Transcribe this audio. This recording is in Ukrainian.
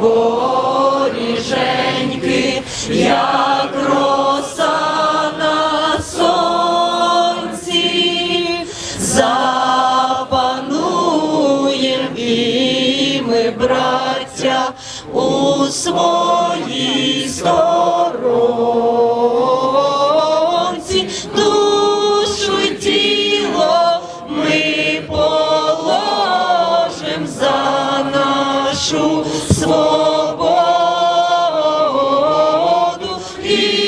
боріженьки, як роса на сонці, запануєм і ми, браття, у своїй сторонці. Ми положим за нашу He